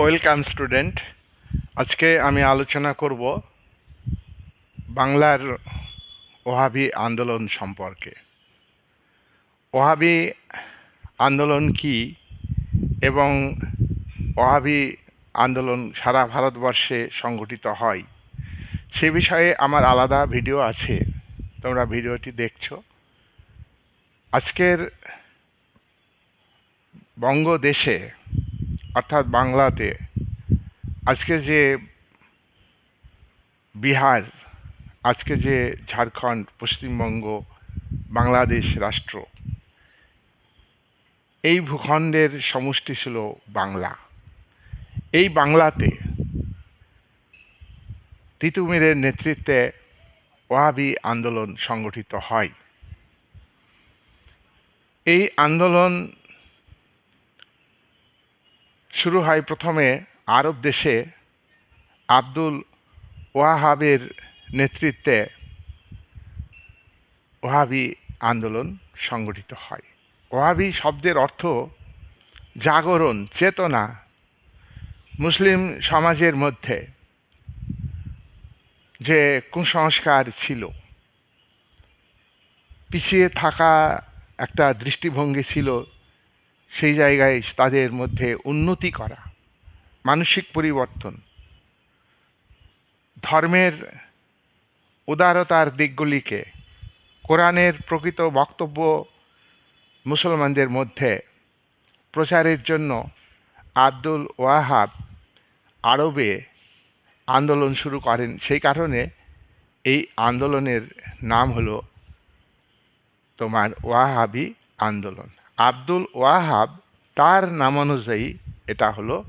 Welcome student. আজকে আমি আলোচনা করব বাংলার ওহাবি আন্দোলন সম্পর্কে। ওহাবি আন্দোলন কি এবং ওহাবি আন্দোলন সারা ভারতবর্ষে সংগঠিত হয়, সে বিষয়ে আমার আলাদা ভিডিও আছে, তোমরা ভিডিওটি দেখছ। আজকের বঙ্গদেশে অর্থাৎ বাংলাতে আজকে যে বিহার, আজকে যে ঝাড়খণ্ড, পশ্চিমবঙ্গ, বাংলাদেশ রাষ্ট্র, এই ভূখণ্ডের সমষ্টি ছিল বাংলা। এই বাংলাতে তিতুমিরের নেতৃত্বে ওয়াহাবি আন্দোলন সংগঠিত হয়। এই আন্দোলন শুরু হয় প্রথমে আরব দেশে আব্দুল ওয়াহাবের নেতৃত্বে ওয়াহাবি আন্দোলন সংগঠিত হয়। ওয়াহাবি শব্দের অর্থ জাগরণ, চেতনা। মুসলিম সমাজের মধ্যে যে কুসংস্কার ছিল, পিছিয়ে থাকা একটা দৃষ্টিভঙ্গি ছিল সেই জায়গায় তাদের মধ্যে উন্নতি করা, মানসিক পরিবর্তন। ধর্মের উদারতার দিকগুলিকে কোরআনের প্রকৃত বক্তব্য মুসলমানদের মধ্যে প্রচারের জন্য আব্দুল ওয়াহাব আরবে আন্দোলন শুরু করেন। সেই কারণে এই আন্দোলনের নাম হলো তোমার ওয়াহাবি আন্দোলন। আব্দুল ওয়াহাব তার নামানুযায়ী এটা হলো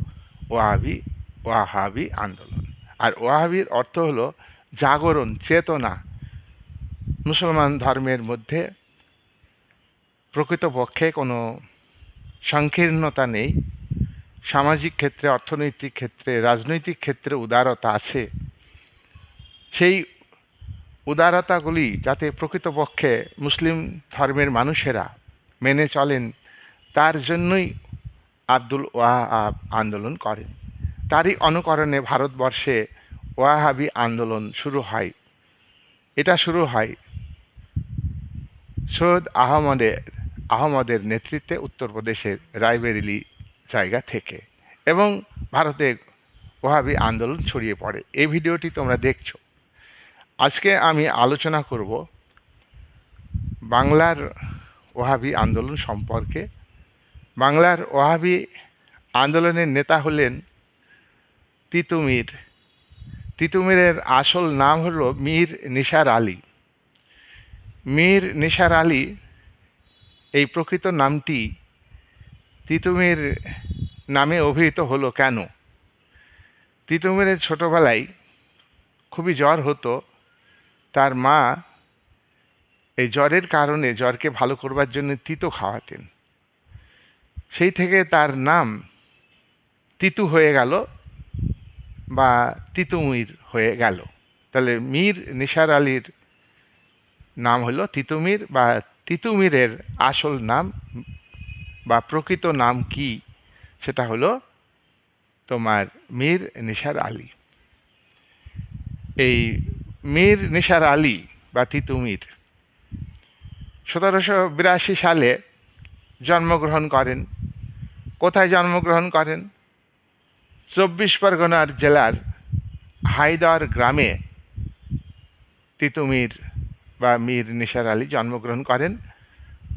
ওয়াহাবি ওয়াহাবি আন্দোলন। আর ওয়াহাবির অর্থ হলো জাগরণ, চেতনা। মুসলমান ধর্মের মধ্যে প্রকৃতপক্ষে কোনো সংকীর্ণতা নেই। সামাজিক ক্ষেত্রে, অর্থনৈতিক ক্ষেত্রে, রাজনৈতিক ক্ষেত্রে উদারতা আছে। সেই উদারতাগুলি যাতে প্রকৃতপক্ষে মুসলিম ধর্মের মানুষেরা মেনে চলেন। তার জন্যই আব্দুল ওয়াহাব আন্দোলন করেন। তারই অনুকরণে ভারতবর্ষে ওয়াহাবি আন্দোলন শুরু হয়। এটা শুরু হয় সৈয়দ আহমদের আহমদের নেতৃত্বে উত্তরপ্রদেশের রায়বেরিলি জায়গা থেকে এবং ভারতে ওয়াহাবি আন্দোলন ছড়িয়ে পড়ে। এই ভিডিওটি তোমরা দেখছ। আজকে আমি আলোচনা করব বাংলার ওহাবি আন্দোলন সম্পর্কে। বাংলার ওহাবি আন্দোলনের নেতা হলেন তিতুমির। তিতুমিরের আসল নাম হলো মীর নিসার আলী। মীর নিসার আলী এই প্রকৃত নামটি তিতুমির নামে অভিহিত হলো কেন? তিতুমিরের ছোটবেলায় খুবই জ্বর হতো। তার মা এই জ্বরের কারণে জ্বরকে ভালো করবার জন্য তিতো খাওয়াতেন। সেই থেকে তার নাম তিতু হয়ে গেল বা তিতুমির হয়ে গেল। তাহলে মীর নিসার আলীর নাম হলো তিতুমির বা তিতুমিরের আসল নাম বা প্রকৃত নাম কি সেটা হলো তোমার মীর নিসার আলী। এই মীর নিসার আলী বা তিতুমির সতেরোশো বিরাশি সালে জন্মগ্রহণ করেন। কোথায় জন্মগ্রহণ করেন? চব্বিশ পরগনার জেলার হায়দার গ্রামে তিতুমির বা মীর নিসার আলী জন্মগ্রহণ করেন,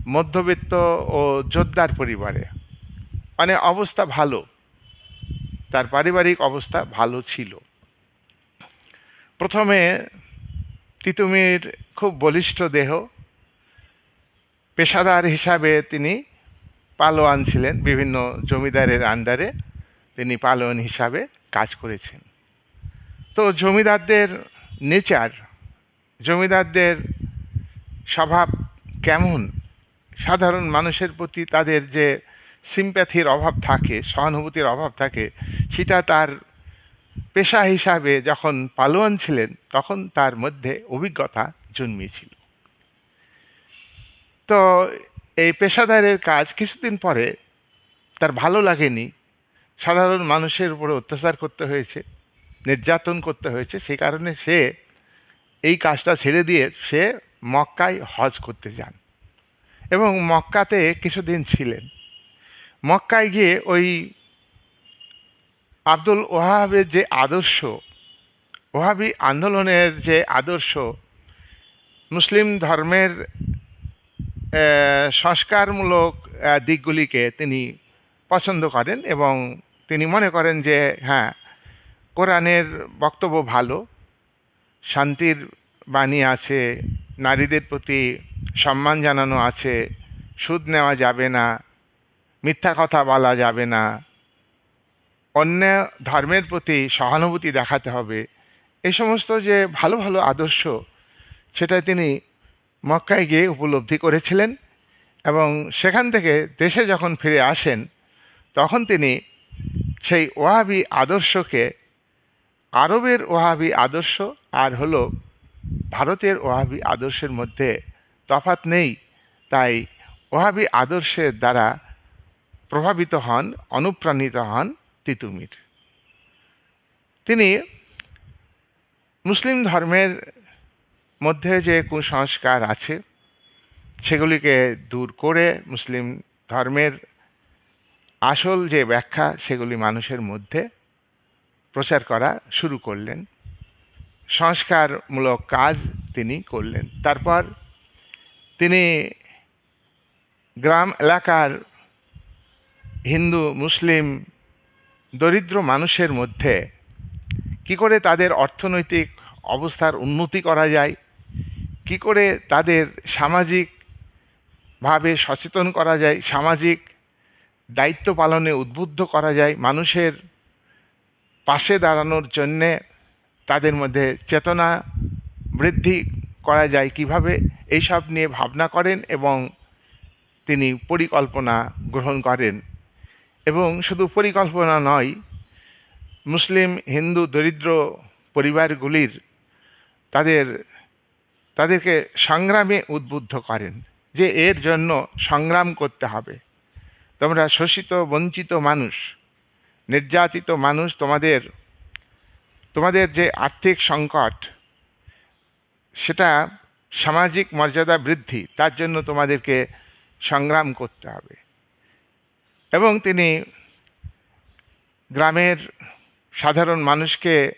মধ্যবিত্ত ও যোদ্ধার পরিবারে। মানে অবস্থা ভালো। তার পারিবারিক অবস্থা ভালো ছিল। প্রথমে তিতুমির খুব বলিষ্ঠ দেহ পেশাদার হিসাবে তিনি পালোয়ান ছিলেন, বিভিন্ন জমিদারের আন্ডারে তিনি পালোয়ান হিসাবে কাজ করেছেন। তো জমিদারদের নেচার জমিদারদের স্বভাব কেমন? সাধারণ মানুষের প্রতি তাদের যে সিম্প্যাথির অভাব থাকে, সহানুভূতির অভাব থাকে, সেটা তার পেশা হিসাবে যখন পালোয়ান ছিলেন, তখন তার মধ্যে অভিজ্ঞতা জন্মিয়েছিল তো এই পেশাদারের কাজ কিছুদিন পরে তার ভালো লাগেনি। সাধারণ মানুষের উপরে অত্যাচার করতে হয়েছে, নির্যাতন করতে হয়েছে, সেই কারণে সে এই কাজটা ছেড়ে দিয়ে সে মক্কায় হজ করতে যান এবং মক্কাতে কিছুদিন ছিলেন। মক্কায় গিয়ে ওই আব্দুল ওহাবের যে আদর্শ ওহাবি আন্দোলনের যে আদর্শ, মুসলিম ধর্মের সংস্কারমূলক দিকগুলিকে তিনি পছন্দ করেন এবং তিনি মনে করেন যে হ্যাঁ কোরআনের বক্তব্য ভালো, শান্তির বাণী আছে, নারীদের প্রতি সম্মান জানানো আছে, সুদ নেওয়া যাবে না, মিথ্যা কথা বলা যাবে না, অন্য ধর্মের প্রতি সহানুভূতি দেখাতে হবে এই সমস্ত যে ভালো ভালো আদর্শ সেটা তিনি মক্কায় গিয়ে উপলব্ধি করেছিলেন এবং সেখান থেকে দেশে যখন ফিরে আসেন, তখন তিনি সেই ওয়াহাবি আদর্শকে, আরবের ওয়াহাবি আদর্শ আর হলো ভারতের ওয়াহাবি আদর্শের মধ্যে তফাৎ নেই, তাই ওয়াহাবি আদর্শের দ্বারা প্রভাবিত হন, অনুপ্রাণিত হন তিতুমির। তিনি মুসলিম ধর্মের মধ্যে যে কুসংস্কার আছে, সেগুলিকে দূর করে মুসলিম ধর্মের আসল যে ব্যাখ্যা, সেগুলি মানুষের মধ্যে প্রচার করা শুরু করলেন। সংস্কারমূলক কাজ তিনি করলেন। তারপর তিনি গ্রাম এলাকার হিন্দু, মুসলিম, দরিদ্র মানুষের মধ্যে কি করে তাদের অর্থনৈতিক অবস্থার উন্নতি করা যায় কি করে তাদের সামাজিকভাবে সচেতন করা যায়, সামাজিক দায়িত্ব পালনে উদ্বুদ্ধ করা যায়, মানুষের পাশে দাঁড়ানোর জন্যে তাদের মধ্যে চেতনা বৃদ্ধি করা যায়, কীভাবে এইসব নিয়ে ভাবনা করেন এবং তিনি পরিকল্পনা গ্রহণ করেন। এবং শুধু পরিকল্পনা নয়, মুসলিম, হিন্দু, দরিদ্র পরিবারগুলির তাদের তাদেরকে সংগ্রামে উদ্বুদ্ধ করেন যে এর জন্য সংগ্রাম করতে হবে। তোমরা শোষিত, বঞ্চিত মানুষ, নির্যাতিত মানুষ তোমাদের তোমাদের যে আর্থিক সংকট, সেটা সামাজিক মর্যাদা বৃদ্ধি, তার জন্য তোমাদেরকে সংগ্রাম করতে হবে। এবং তিনি গ্রামের সাধারণ মানুষকে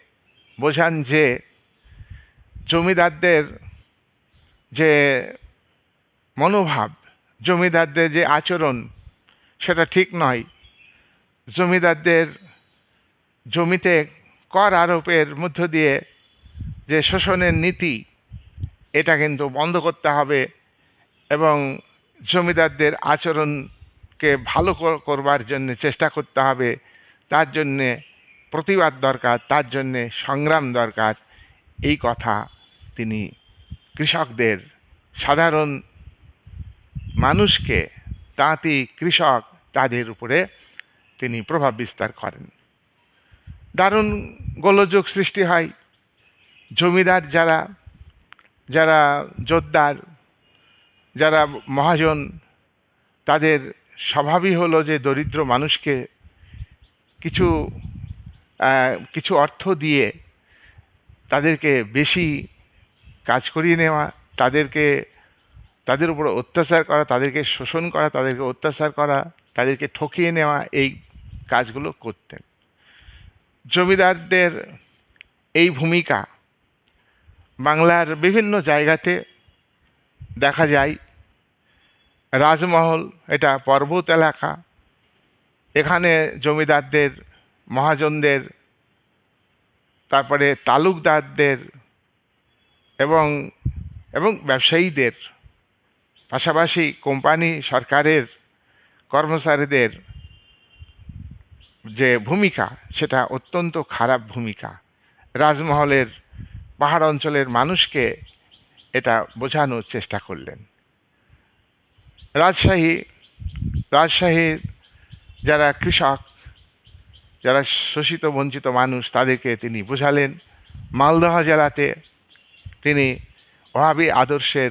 বোঝান যে জমিদারদের যে মনোভাব, জমিদারদের যে আচরণ, সেটা ঠিক নয়। জমিদারদের জমিতে কর আরোপের মধ্য দিয়ে যে শোষণের নীতি, এটা কিন্তু বন্ধ করতে হবে এবং জমিদারদের আচরণকে ভালো কর- করবার জন্য চেষ্টা করতে হবে। তার জন্যে প্রতিবাদ দরকার, তার জন্যে সংগ্রাম দরকার। এই কথা তিনি কৃষকদের, সাধারণ মানুষকে তাঁতি কৃষক তাদের উপরে তিনি প্রভাব বিস্তার করেন। দারুণ গোলযোগ সৃষ্টি হয়। জমিদার যারা যারা জোরদার, যারা মহাজন, তাদের স্বভাবই হলো যে দরিদ্র মানুষকে কিছু কিছু অর্থ দিয়ে তাদেরকে বেশি কাজ করিয়ে নেওয়া, তাদেরকে, তাদের উপর অত্যাচার করা, তাদেরকে শোষণ করা, তাদেরকে অত্যাচার করা, তাদেরকে ঠকিয়ে নেওয়া, এই কাজগুলো করতেন। জমিদারদের এই ভূমিকা বাংলার বিভিন্ন জায়গাতে দেখা যায়। রাজমহল, এটা পর্বত এলাকা, এখানে জমিদারদের, মহাজনদের, তারপরে তালুকদারদের এবং এবং ব্যবসায়ীদের, পাশাপাশি কোম্পানি সরকারের কর্মচারীদের যে ভূমিকা, সেটা অত্যন্ত খারাপ ভূমিকা। রাজমহলের পাহাড় অঞ্চলের মানুষকে এটা বোঝানোর চেষ্টা করলেন। রাজশাহী রাজশাহীর যারা কৃষক, যারা শোষিত বঞ্চিত মানুষ, তাদেরকে তিনি বোঝালেন। মালদহ জেলাতে তিনি ওহাবি আদর্শের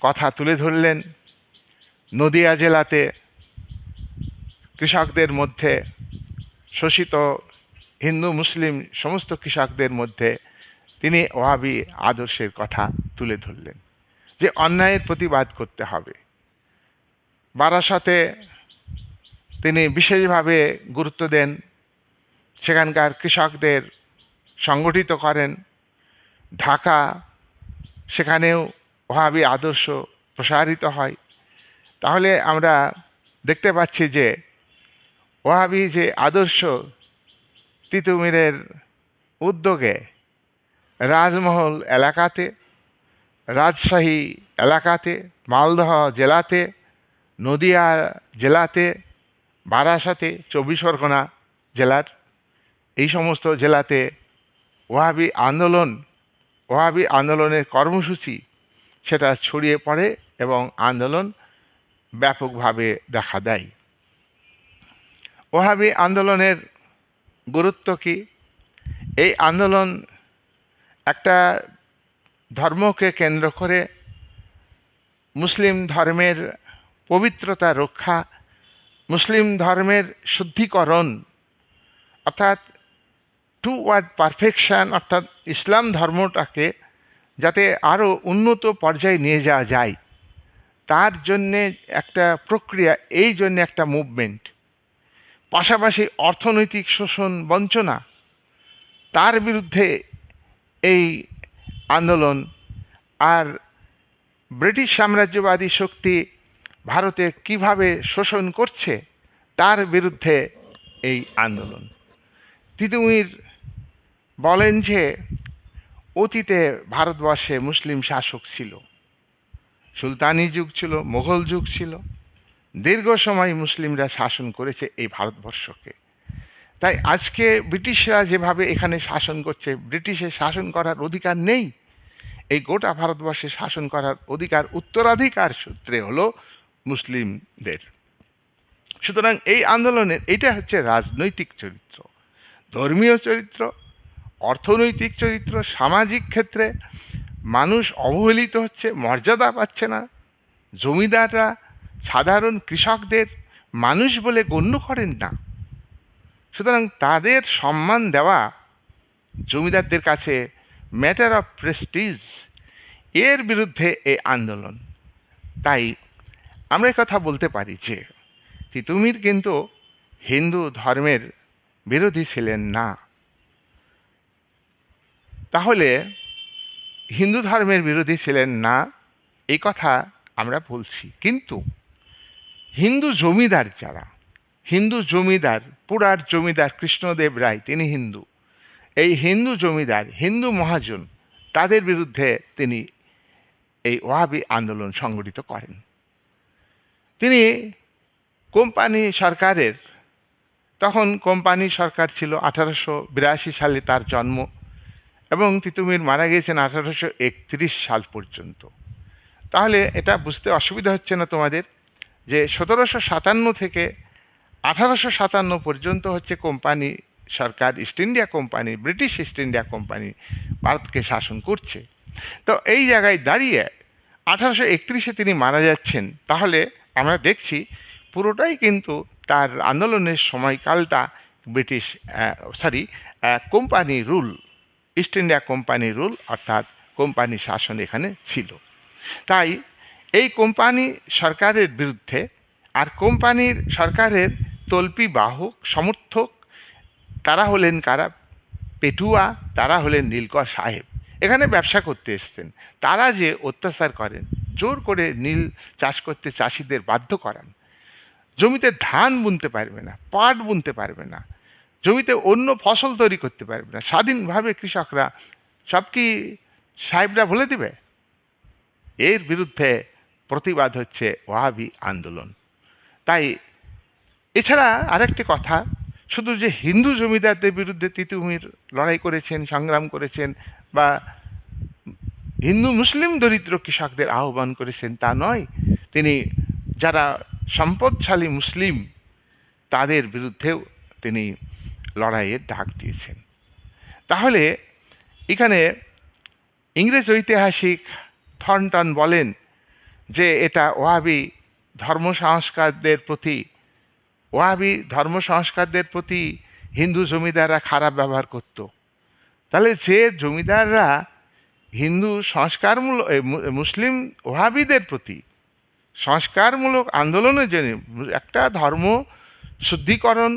কথা তুলে ধরলেন। নদিয়া জেলাতে কৃষকদের মধ্যে, শোষিত হিন্দু, মুসলিম সমস্ত কৃষকদের মধ্যে তিনি ওহাবি আদর্শের কথা তুলে ধরলেন যে অন্যায়ের প্রতিবাদ করতে হবে। বারাসতে তিনি বিশেষভাবে গুরুত্ব দেন, সেখানকার কৃষকদের সংগঠিত করেন। ঢাকা, সেখানেও ওহাবি আদর্শ প্রসারিত হয়। তাহলে আমরা দেখতে পাচ্ছি যে ওহাবি যে আদর্শ তিতুমিরের উদ্যোগে রাজমহল এলাকাতে, রাজশাহী এলাকাতে, মালদহ জেলাতে, নদিয়া জেলাতে, বারাসাতে, চব্বিশ পরগনা জেলার এই সমস্ত জেলাতে ওহাবি আন্দোলন ওহাবি আন্দোলনের কর্মসূচি সেটা ছড়িয়ে পড়ে এবং আন্দোলন ব্যাপকভাবে দেখা দেয়। ওহাবি আন্দোলনের গুরুত্ব কি? এই আন্দোলন একটা ধর্মকে কেন্দ্র করে মুসলিম ধর্মের পবিত্রতা রক্ষা, মুসলিম ধর্মের শুদ্ধিকরণ, অর্থাৎ টু ওয়ার্ড পারফেকশন অর্থাৎ ইসলাম ধর্মটাকে যাতে আরও উন্নত পর্যায়ে নিয়ে যাওয়া যায়, তার জন্যে একটা প্রক্রিয়া, এই জন্যে একটা মুভমেন্ট পাশাপাশি অর্থনৈতিক শোষণ বঞ্চনা, তার বিরুদ্ধে এই আন্দোলন আর ব্রিটিশ সাম্রাজ্যবাদী শক্তি ভারতে কীভাবে শোষণ করছে, তার বিরুদ্ধে এই আন্দোলন। তিতুমির বলেন যে, অতীতে ভারতবর্ষে মুসলিম শাসক ছিল। সুলতানি যুগ ছিল মোগল যুগ ছিল। দীর্ঘ সময় মুসলিমরা শাসন করেছে এই ভারতবর্ষকে। তাই আজকে ব্রিটিশরা যেভাবে এখানে শাসন করছে ব্রিটিশের শাসন করার অধিকার নেই। এই গোটা ভারতবর্ষে শাসন করার অধিকার উত্তরাধিকার সূত্রে হলো মুসলিমদের। সুতরাং এই আন্দোলনের, এটা হচ্ছে রাজনৈতিক চরিত্র। ধর্মীয় চরিত্র অর্থনৈতিক চরিত্র, সামাজিক ক্ষেত্রে মানুষ অবহেলিত হচ্ছে, মর্যাদা পাচ্ছে না। জমিদাররা, সাধারণ কৃষকদের মানুষ বলে গণ্য করেন না। সুতরাং তাদের সম্মান দেওয়া জমিদারদের কাছে ম্যাটার অফ প্রেস্টিজ এর বিরুদ্ধে এই আন্দোলন। তাই আমরা কথা বলতে পারি যে, তিতুমির কিন্তু হিন্দু ধর্মের বিরোধী ছিলেন না। তাহলে হিন্দু ধর্মের বিরোধী ছিলেন না এই কথা আমরা বলছি। কিন্তু হিন্দু জমিদার যারা, হিন্দু জমিদার, পুরার জমিদার কৃষ্ণদেব রায়, তিনি হিন্দু। এই হিন্দু জমিদার, হিন্দু মহাজন, তাদের বিরুদ্ধে তিনি এই ওয়াহাবি আন্দোলন সংগঠিত করেন। তিনি কোম্পানি সরকারের, তখন কোম্পানি সরকার ছিল আঠারোশো বিরাশি সালে তার জন্ম। এবং তিতুমির মারা গিয়েছেন আঠারোশো একত্রিশ সাল পর্যন্ত। তাহলে এটা বুঝতে অসুবিধা হচ্ছে না তোমাদের যে সতেরোশো সাতান্ন থেকে আঠারোশো সাতান্ন পর্যন্ত হচ্ছে কোম্পানি সরকার east India company British east India company ভারতকে শাসন করছে। তো এই জায়গায় দাঁড়িয়ে আঠারোশো একত্রিশে তিনি মারা যাচ্ছেন, তাহলে আমরা দেখছি পুরোটাই কিন্তু তার আন্দোলনের সময়কালটা British sorry company rule east India company rule অর্থাৎ কোম্পানি শাসন এখানে ছিল। তাই এই কোম্পানি সরকারের বিরুদ্ধে আর কোম্পানির সরকারের তল্পি বাহক, সমর্থক, তারা হলেন কারা? পেটুয়া, তারা হলেন নীলকর সাহেব। এখানে ব্যবসা করতে এসছেন। তারা যে অত্যাচার করেন, জোর করে নীল চাষ করতে চাষিদের বাধ্য করান। জমিতে ধান বুনতে পারবে না, পাট বুনতে পারবে না। জমিতে অন্য ফসল তৈরি করতে পারবে না। স্বাধীনভাবে কৃষকরা সব কি সাহেবরা বলে দিবে? এর বিরুদ্ধে প্রতিবাদ হচ্ছে ওয়াহাবি আন্দোলন। তাই এছাড়া আরেকটি কথা, শুধু যে হিন্দু জমিদারদের বিরুদ্ধে তিতুমির লড়াই করেছেন, সংগ্রাম করেছেন বা হিন্দু মুসলিম দরিদ্র কৃষকদের আহ্বান করেছেন তা নয়, তিনি যারা সম্পদশালী মুসলিম তাদের বিরুদ্ধেও তিনি লড়াইয়ের ডাক দিয়েছেন। তাহলে এখানে ইংরেজ ঐতিহাসিক থর্নটন বলেন যে এটা ওয়াহাবি ধর্ম সংস্কারদের প্রতি, ওয়াহাবি ধর্ম সংস্কারদের প্রতি হিন্দু জমিদাররা খারাপ ব্যবহার করত। তাহলে যে জমিদাররা হিন্দু সংস্কারমূলক মুসলিম ওহাবিদের প্রতি সংস্কারমূলক আন্দোলনের জন্য একটা ধর্ম শুদ্ধিকরণ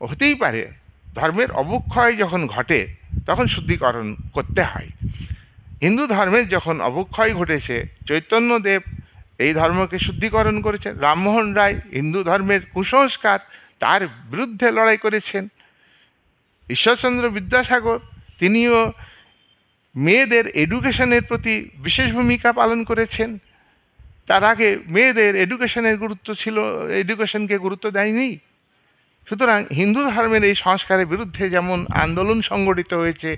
হতেই পারে ধর্মের অবক্ষয় যখন ঘটে, তখন শুদ্ধিকরণ করতে হয়। হিন্দু ধর্মের যখন অবক্ষয় ঘটেছে, চৈতন্যদেব এই ধর্মকে শুদ্ধিকরণ করেছেন। রামমোহন রায় হিন্দু ধর্মের কুসংস্কার তার বিরুদ্ধে লড়াই করেছেন। ঈশ্বরচন্দ্র বিদ্যাসাগর তিনিও মেয়েদের এডুকেশনের প্রতি বিশেষ ভূমিকা পালন করেছেন। তার আগে মেয়েদের এডুকেশনের গুরুত্ব ছিল, এডুকেশনকে গুরুত্ব দেয়নি। সুতরাং হিন্দু ধর্মের এই সংস্কারের বিরুদ্ধে যেমন আন্দোলন সংগঠিত হয়েছে,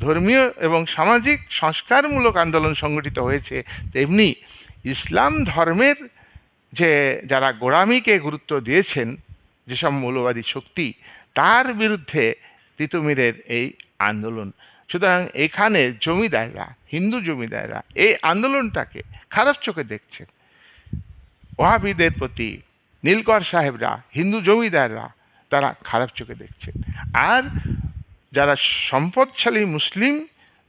ধর্মীয় এবং সামাজিক সংস্কারমূলক আন্দোলন সংগঠিত হয়েছে, তেমনি ইসলাম ধর্মের যে যারা গোড়ামিকে গুরুত্ব দিয়েছেন, যেসব মৌলবাদী শক্তি, তার বিরুদ্ধে তিতুমিরের এই আন্দোলন। সুতরাং এখানে জমিদাররা, হিন্দু জমিদাররা এই আন্দোলনটাকে খারাপ চোখে দেখছেন। ওহাবিদের প্রতি, নীলকর সাহেবরা, হিন্দু জমিদাররা তারা খারাপ চোখে দেখছে। আর যারা সম্পদশালী মুসলিম,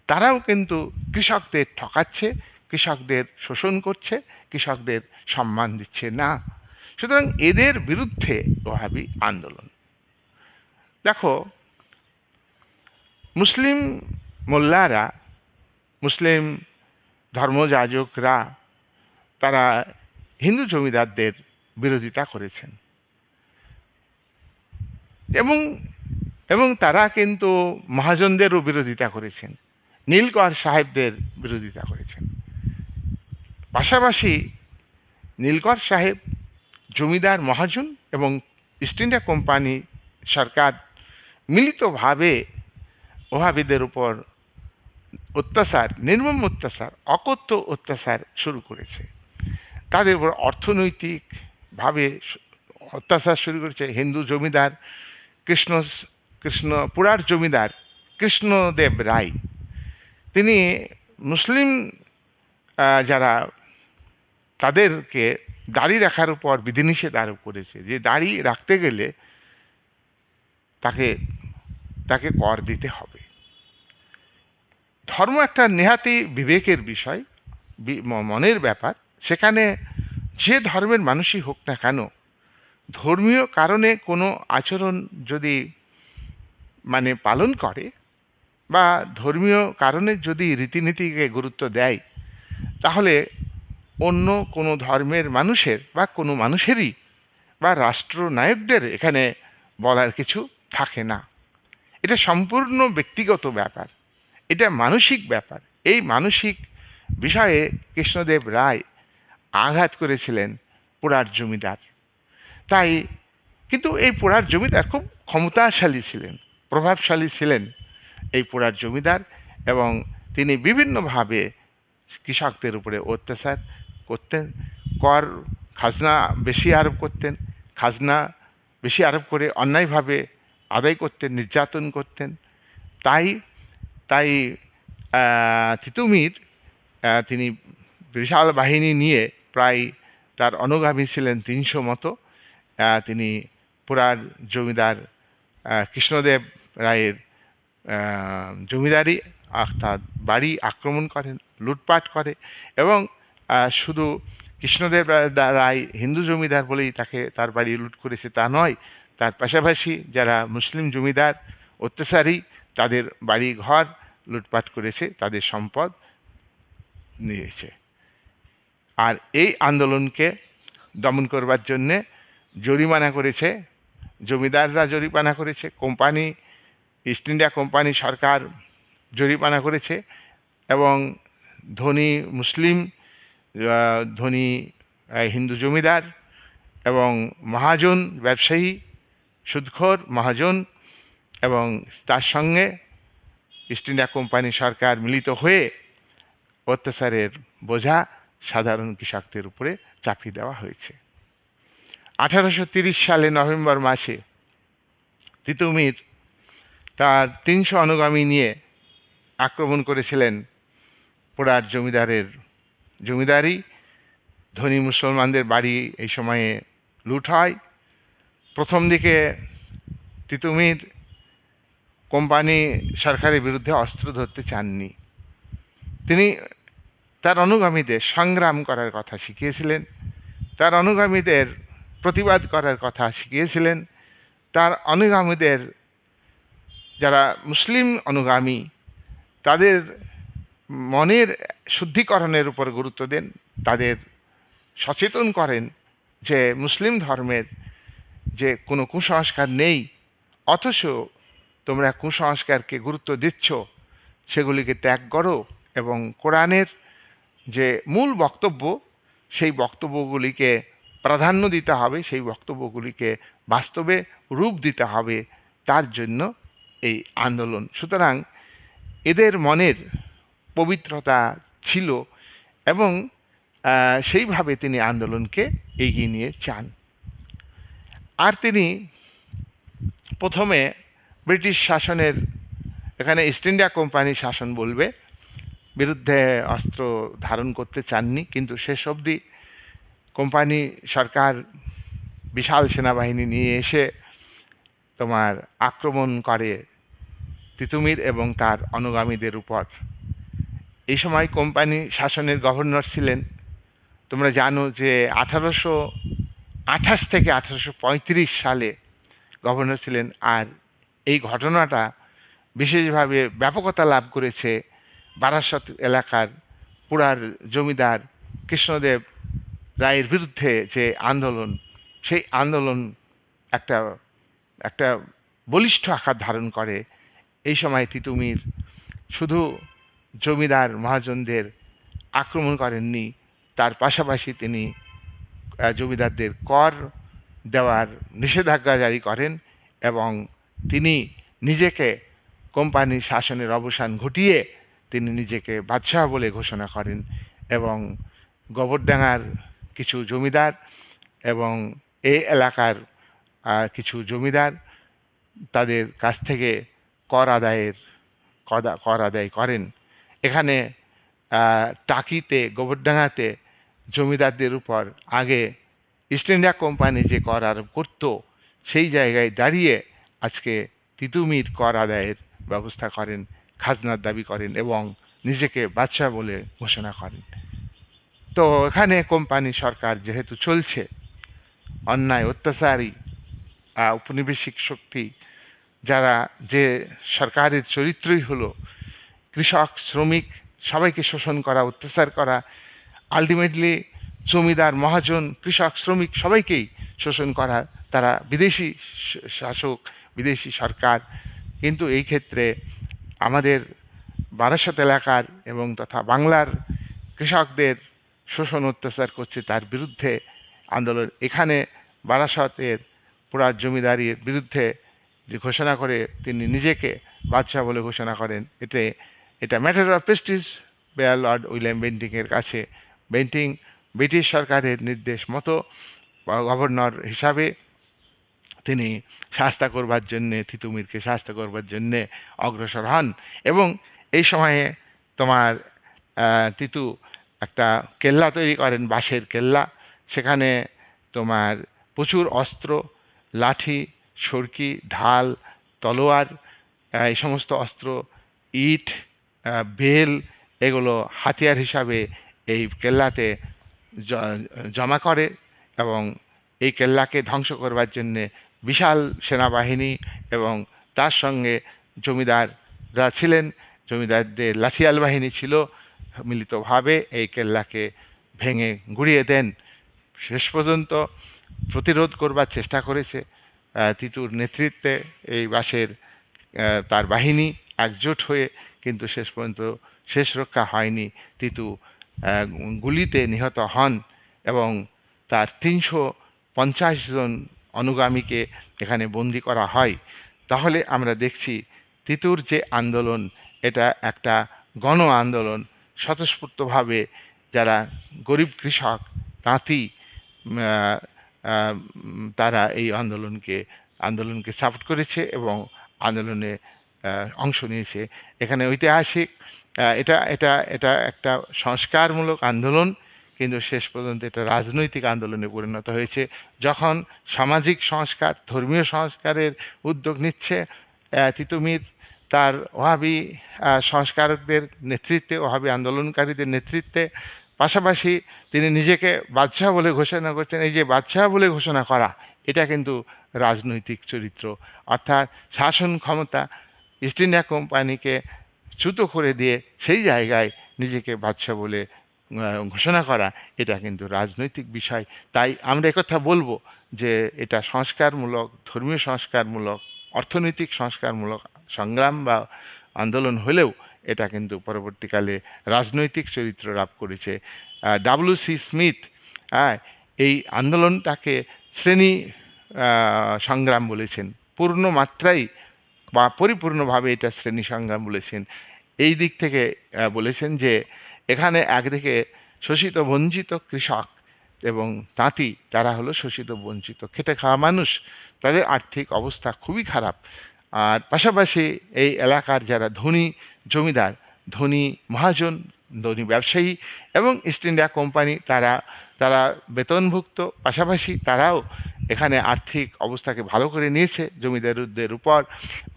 তারাও কিন্তু কৃষকদের ঠকাচ্ছে, কৃষকদের শোষণ করছে, কৃষকদের সম্মান দিচ্ছে না। সুতরাং এদের বিরুদ্ধে ওহাবি আন্দোলন। দেখো, মুসলিম মোল্লারা, মুসলিম ধর্মযাজকরা, তারা হিন্দু জমিদারদের বিরোধিতা করেছেন। এবং এবং তারা কিন্তু মহাজনদেরও বিরোধিতা করেছেন। নীলকর সাহেবদের বিরোধিতা করেছেন। পাশাপাশি নীলকর সাহেব জমিদার মহাজন এবং ইস্ট ইন্ডিয়া কোম্পানি সরকার মিলিতভাবে ওহাবিদের উপর অত্যাচার, নির্মম অত্যাচার, অকথ্য অত্যাচার শুরু করেছে। তাদের উপর অর্থনৈতিকভাবে অত্যাচার শুরু করেছে। হিন্দু জমিদার কৃষ্ণ কৃষ্ণপুরার জমিদার কৃষ্ণদেব রায়। তিনি মুসলিম যারা তাদেরকে দাড়ি রাখার উপর বিধিনিষেধ আরোপ করেছে, যে দাড়ি রাখতে গেলে তাকে তাকে কর দিতে হবে। ধর্ম একটা নেহাতি বিবেকের বিষয় মনের ব্যাপার। সেখানে যে ধর্মের মানুষই হোক না কেন ধর্মীয় কারণে কোনো আচরণ যদি মানে পালন করে বা ধর্মীয় কারণে যদি রীতিনীতিকে গুরুত্ব দেয়, তাহলে অন্য কোনো ধর্মের মানুষের বা কোনো মানুষেরই বা রাষ্ট্রনায়কদের এখানে বলার কিছু থাকে না। এটা সম্পূর্ণ ব্যক্তিগত ব্যাপার। এটা মানসিক ব্যাপার। এই মানসিক বিষয়ে কৃষ্ণদেব রায় আঘাত করেছিলেন পোড়ার জমিদার। তাই। কিন্তু এই পোড়ার জমিদার খুব ক্ষমতাশালী ছিলেন, প্রভাবশালী ছিলেন এই পোড়ার জমিদার এবং তিনি বিভিন্নভাবে কৃষকদের উপরে অত্যাচার করতেন, কর খাজনা বেশি আরোপ করতেন, খাজনা বেশি আরোপ করে অন্যায়ভাবে আদায় করতেন, নির্যাতন করতেন। তাই তাই তিতুমির তিনি বিশাল বাহিনী নিয়ে প্রায় তার অনুগামী ছিলেন তিনশো মতো। তিনি পুরার জমিদার কৃষ্ণদেব রায়ের জমিদারি অর্থাৎ বাড়ি আক্রমণ করেন, লুটপাট করে এবং শুধু কৃষ্ণদেব রায় হিন্দু জমিদার বলেই তাকে তার বাড়ি লুট করেছে তা নয়, তার পাশাপাশি যারা মুসলিম জমিদার, অত্যাচারী, তাদের বাড়ি ঘর লুটপাট করেছে, তাদের সম্পদ নিয়েছে। আর এই আন্দোলনকে দমন করবার জন্যে জরিমানা করেছে, জমিদাররা জরিমানা করেছে, কোম্পানি ইস্ট ইন্ডিয়া কোম্পানি সরকার জরিমানা করেছে এবং ধনী মুসলিম ধনী হিন্দু জমিদার এবং মহাজন, ব্যবসায়ী, সুদখোর, মহাজন এবং তার সঙ্গে ইস্ট ইন্ডিয়া কোম্পানি সরকার মিলিত হয়ে অত্যাচারের বোঝা সাধারণ কৃষকদের উপরে চাপিয়ে দেওয়া হয়েছে। আঠারোশো সালে নভেম্বর মাসে তিতুমির তার তিনশো অনুগামী নিয়ে আক্রমণ করেছিলেন পোড়ার জমিদারের জমিদারি ধনী মুসলমানদের বাড়ি এই সময়ে লুট হয়। প্রথম দিকে তিতুমির কোম্পানি সরকারের বিরুদ্ধে অস্ত্র ধরতে চাননি। তিনি তার অনুগামীদের সংগ্রাম করার কথা শিখিয়েছিলেন। তার অনুগামীদের প্রতিবাদ করার কথা শিখিয়েছিলেন। তার অনুগামীদের যারা মুসলিম অনুগামী, তাদের মনের শুদ্ধিকরণের উপর গুরুত্ব দেন। তাদের সচেতন করেন যে মুসলিম ধর্মের যে কোনো কুসংস্কার নেই, অথচ তোমরা কুসংস্কারকে গুরুত্ব দিচ্ছ, সেগুলিকে ত্যাগ করো এবং কোরআনের যে মূল বক্তব্য, সেই বক্তব্যগুলিকে প্রাধান্য দিতে হবে সেই বক্তব্যগুলিকে বাস্তবে রূপ দিতে হবে তার জন্য এই আন্দোলন। সুতরাং এদের মনের পবিত্রতা ছিল এবং সেইভাবে তিনি আন্দোলনকে এগিয়ে নিয়ে চান। আর তিনি প্রথমে ব্রিটিশ শাসনের, এখানে ইস্ট ইন্ডিয়া কোম্পানি শাসন বলবে, বিরুদ্ধে অস্ত্র ধারণ করতে চাননি, কিন্তু শেষ অবধি কোম্পানি সরকার বিশাল সেনাবাহিনী নিয়ে এসে তোমার আক্রমণ করে তিতুমির এবং তার অনুগামীদের উপর। এই সময় কোম্পানি শাসনের গভর্নর ছিলেন। তোমরা জানো যে আঠারোশো আঠাশ থেকে আঠারোশো পঁয়ত্রিশ সালে গভর্নর ছিলেন আর এই ঘটনাটা বিশেষভাবে ব্যাপকতা লাভ করেছে বারাসত এলাকার পুরার জমিদার কৃষ্ণদেব রায়ের বিরুদ্ধে যে আন্দোলন, সেই আন্দোলন একটা একটা বলিষ্ঠ আকার ধারণ করে। এই সময় তিতুমির শুধু জমিদার মহাজনদের আক্রমণ করেননি, তার পাশাপাশি তিনি জমিদারদের কর দেওয়ার নিষেধাজ্ঞা জারি করেন এবং তিনি নিজেকে কোম্পানির শাসনের অবসান ঘটিয়ে তিনি নিজেকে বাদশাহ বলে ঘোষণা করেন এবং গোবরডাঙ্গার কিছু জমিদার এবং এই এলাকার কিছু জমিদার তাদের কাছ থেকে কর আদায়ের কর আদায় করেন। এখানে টাকিতে, গোবরডাঙ্গাতে জমিদারদের উপর আগে ইস্ট ইন্ডিয়া কোম্পানি যে কর আরোপ করত, সেই জায়গায় দাঁড়িয়ে আজকে তিতুমির কর আদায়ের ব্যবস্থা করেন, খাজনার দাবি করেন এবং নিজেকে বাদশাহ বলে ঘোষণা করেন। তো এখানে কোম্পানি সরকার যেহেতু চলছে, অন্যায়, অত্যাচারী উপনিবেশিক শক্তি, যারা যে সরকারের চরিত্রই হলো, কৃষক, শ্রমিক, সবাইকে শোষণ করা, অত্যাচার করা আলটিমেটলি জমিদার, মহাজন, কৃষক, শ্রমিক সবাইকেই শোষণ করা, তারা বিদেশি শাসক, বিদেশি সরকার। কিন্তু এই ক্ষেত্রে আমাদের বারাসত এলাকার এবং তথা বাংলার কৃষকদের শোষণ অত্যাচার করছে তার বিরুদ্ধে আন্দোলন। এখানে বারাসতের পুরার জমিদারির বিরুদ্ধে যে ঘোষণা করে, তিনি নিজেকে বাদশাহ বলে ঘোষণা করেন। এতে, এটা ম্যাটার অফ প্রেস্টিজ বেয়ার লর্ড উইলিয়াম বেন্টিংয়ের কাছে বেন্টিং ব্রিটিশ সরকারের নির্দেশ মতো গভর্নর হিসাবে তিনি শাস্তা করবার জন্যে তিতুমিরকে শাস্তা করবার জন্যে অগ্রসর হন। এবং এই সময়ে তোমার তিতু একটা কেল্লা তৈরি করেন, বাঁশের কেল্লা। সেখানে তোমার প্রচুর অস্ত্র, লাঠি, সরকি, ঢাল, তলোয়ার এই সমস্ত অস্ত্র, ইট বেল এগুলো হাতিয়ার হিসাবে এই কেল্লাতে জমা করে এবং এই কেল্লাকে ধ্বংস করবার জন্যে বিশাল সেনাবাহিনী এবং তার সঙ্গে জমিদাররা ছিলেন। জমিদারদের লাঠিয়াল বাহিনী ছিল। মিলিতভাবে এই কেল্লাকে ভেঙে গুড়িয়ে দেন। শেষ পর্যন্ত প্রতিরোধ করবার চেষ্টা করেছে তিতুর নেতৃত্বে এই বাসের তার বাহিনী। একজোট হয়ে কিন্তু শেষ পর্যন্ত শেষ রক্ষা হয়নি তিতু গুলিতে নিহত হন এবং তার তিনশো পঞ্চাশ জন অনুগামীকে এখানে বন্দি করা হয়। তাহলে আমরা দেখছি তিতুর যে আন্দোলন, এটা একটা গণ আন্দোলন। স্বতঃস্ফূর্তভাবে যারা গরিব কৃষক, তাঁতি তারা এই আন্দোলনকে আন্দোলনকে সাপোর্ট করেছে এবং আন্দোলনে অংশ নিয়েছে। এখানে ঐতিহাসিক এটা এটা এটা একটা সংস্কারমূলক আন্দোলন, কিন্তু শেষ পর্যন্ত এটা রাজনৈতিক আন্দোলনে পরিণত হয়েছে। যখন সামাজিক সংস্কার, ধর্মীয় সংস্কারের উদ্যোগ নিচ্ছে তিতুমির তার ওহাবি সংস্কারকদের নেতৃত্বে, ওহাবি আন্দোলনকারীদের নেতৃত্বে, পাশাপাশি তিনি নিজেকে বাদশাহ বলে ঘোষণা করছেন। এই যে বাদশাহ বলে ঘোষণা করা, এটা কিন্তু রাজনৈতিক চরিত্র। অর্থাৎ শাসন ক্ষমতা ইস্ট ইন্ডিয়া কোম্পানিকে চ্যুত করে দিয়ে সেই জায়গায় নিজেকে বাদশাহ বলে ঘোষণা করা, এটা কিন্তু রাজনৈতিক বিষয়। তাই আমরা একথা বলব যে এটা সংস্কারমূলক, ধর্মীয় সংস্কারমূলক, অর্থনৈতিক সংস্কারমূলক সংগ্রাম বা আন্দোলন হলেও এটা কিন্তু পরবর্তীকালে রাজনৈতিক চরিত্র লাভ করেছে। ডাব্লিউ সি স্মিথ হ্যাঁ এই আন্দোলনটাকে শ্রেণি সংগ্রাম বলেছেন। পূর্ণ মাত্রাই বা পরিপূর্ণভাবে এটা শ্রেণি সংগ্রাম বলেছেন। এই দিক থেকে বলেছেন যে এখানে একদিকে শোষিত বঞ্চিত কৃষক এবং তাঁতি, তারা হলো শোষিত বঞ্চিত, খেটে খাওয়া মানুষ। তাদের আর্থিক অবস্থা খুবই খারাপ। আর পাশাপাশি এই এলাকার যারা ধনী জমিদার ধনী মহাজন, ধনী ব্যবসায়ী এবং ইস্ট ইন্ডিয়া কোম্পানি তারা তারা বেতনভুক্ত। পাশাপাশি তারাও এখানে আর্থিক অবস্থাকে ভালো করে নিয়েছে, জমিদারদের উপর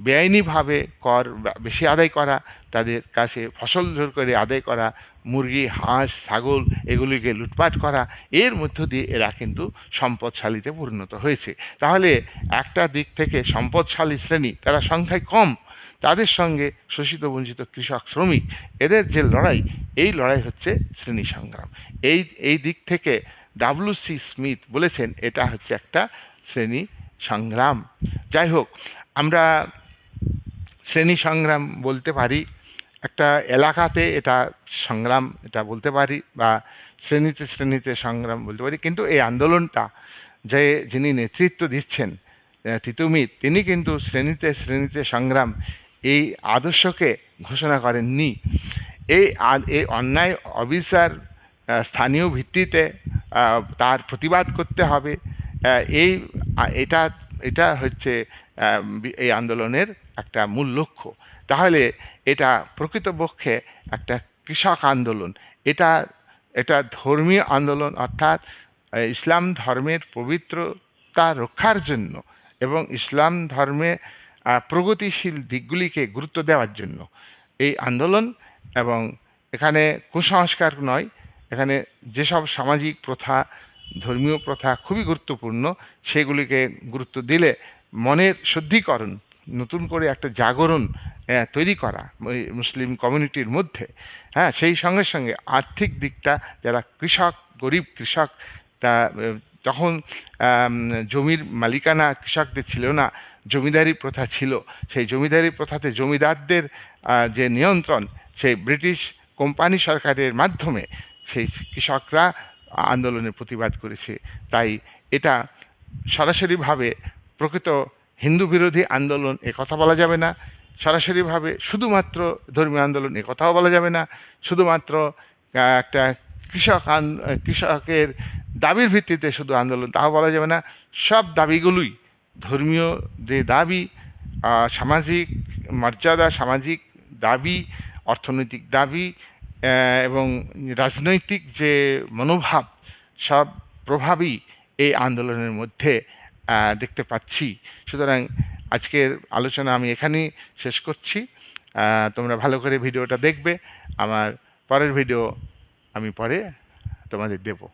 বেআইনিভাবে কর বেশি আদায় করা, তাদের কাছে ফসল জোর করে আদায় করা, মুরগি, হাঁস, ছাগল এগুলিকে লুটপাট করা, এর মধ্য দিয়ে এরা কিন্তু সম্পদশালীতে পরিণত হয়েছে। তাহলে একটা দিক থেকে সম্পদশালী শ্রেণি, তারা সংখ্যায় কম তাদের সঙ্গে শোষিত বঞ্চিত কৃষক শ্রমিক এদের যে লড়াই এই লড়াই হচ্ছে শ্রেণি সংগ্রাম। এই এই দিক থেকে ডাব্লিউ সি স্মিথ বলেছেন এটা হচ্ছে একটা শ্রেণি সংগ্রাম। যাই হোক আমরা শ্রেণি সংগ্রাম বলতে পারি একটা এলাকাতে এটা সংগ্রাম এটা বলতে পারি বা শ্রেণীতে শ্রেণীতে সংগ্রাম বলতে পারি। কিন্তু এই আন্দোলনটা যে যিনি নেতৃত্ব দিচ্ছেন আহ, তিতুমির তিনি কিন্তু শ্রেণীতে শ্রেণীতে সংগ্রাম এই আদর্শকে ঘোষণা করেননি। এই এই অন্যায় অবিচার স্থানীয় ভিত্তিতে তার প্রতিবাদ করতে হবে। এই, এটা এটা হচ্ছে এই আন্দোলনের একটা মূল লক্ষ্য। তাহলে এটা প্রকৃতপক্ষে একটা কৃষক আন্দোলন। এটা এটা ধর্মীয় আন্দোলন অর্থাৎ ইসলাম ধর্মের পবিত্রতা রক্ষার জন্য এবং ইসলাম ধর্মে প্রগতিশীল দিকগুলিকে গুরুত্ব দেওয়ার জন্য এই আন্দোলন এবং এখানে কুসংস্কার নয়, এখানে যেসব সামাজিক প্রথা, ধর্মীয় প্রথা খুবই গুরুত্বপূর্ণ, সেগুলিকে গুরুত্ব দিলে মনের শুদ্ধিকরণ, নতুন করে একটা জাগরণ তৈরি করা মুসলিম কমিউনিটির মধ্যে। হ্যাঁ সেই সঙ্গে সঙ্গে আর্থিক দিকটা, যারা কৃষক, গরিব কৃষক, তা তখন জমির মালিকানা কৃষকদের ছিল না জমিদারি প্রথা ছিল, সেই জমিদারি প্রথাতে জমিদারদের যে নিয়ন্ত্রণ, সেই ব্রিটিশ কোম্পানি সরকারের মাধ্যমে সেই কৃষকরা আন্দোলনের প্রতিবাদ করেছে। তাই এটা সরাসরিভাবে প্রকৃত হিন্দু বিরোধী আন্দোলন এ কথা বলা যাবে না। সরাসরিভাবে শুধুমাত্র ধর্মীয় আন্দোলন এ কথাও বলা যাবে না। শুধুমাত্র একটা কৃষক কৃষকের দাবির ভিত্তিতে শুধু আন্দোলন তাও বলা যাবে না। সব দাবিগুলোই ধর্মীয় যে দাবি সামাজিক মর্যাদা, সামাজিক দাবি, অর্থনৈতিক দাবি এবং রাজনৈতিক যে মনোভাব, সব প্রভাবই এই আন্দোলনের মধ্যে দেখতে পাচ্ছি। সুতরাং আজকের আলোচনা আমি এখানেই শেষ করছি। তোমরা ভালো করে ভিডিওটা দেখবে। আমার পরের ভিডিও আমি পরে তোমাদের দেবো।